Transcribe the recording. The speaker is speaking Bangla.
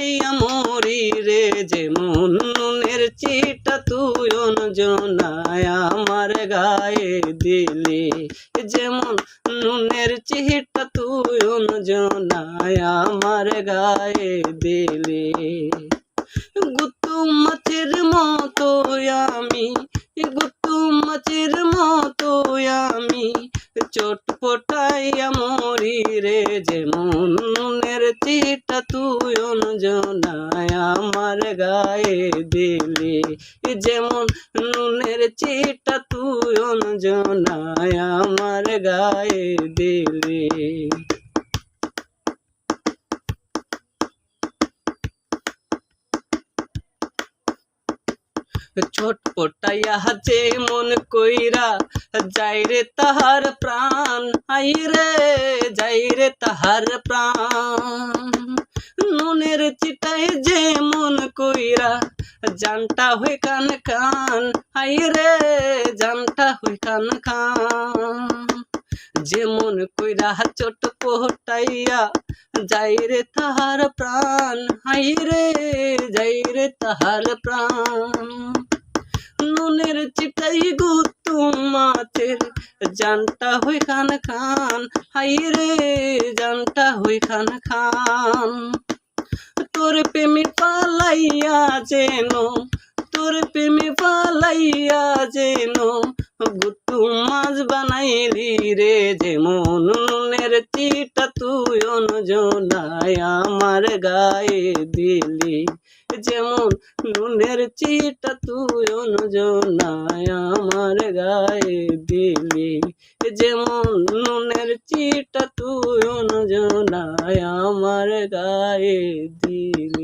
পাইয়া মরি রে, যে মনের চিটা তুই জনায় আমার গায়ে দিলি। যেমন নুনের চিটা তুই জনায় আমার গায়ে দিলি। গুতু মাছের মতো আমি গুতু মাছের মতো আমি চটপটাইয়া মরি রে যেমন নুনের তুই অনুজনায় আমার গায়ে দিলি। যেমন নুনের চিটা তুই অনুজনায় আমার গায়ে দিলি। ছটপটাইয়া যে মন কইরা যাই রে তাহার প্রাণ। আই রে যাই রে তাহার প্রাণ নুনের চিটাই যে মন কইরা জানটা হই কান কান আই রে জানটা হই কান কান যেমন কইরা চট পোহটাইয়া যাই রে তাহার প্রাণ হাই রে যাই রে তাহার প্রাণ জানটা হই খান খান, হাই রে জানটা হই খান খান। তোর প্রেমে পালাইয়া যেন, তোর প্রেমে পালাইয়া যেন গুতু মাছ বানাইলি রে যেমন চিটা তুই অনুজনায় আমার গায়ে দিলি। যেমন নুনের চিটা তুই অনুজনায় আমার গায়ে দিলি। যেমন নুনের চিটা তুই অনুজনায় আমার গায়ে দিলি।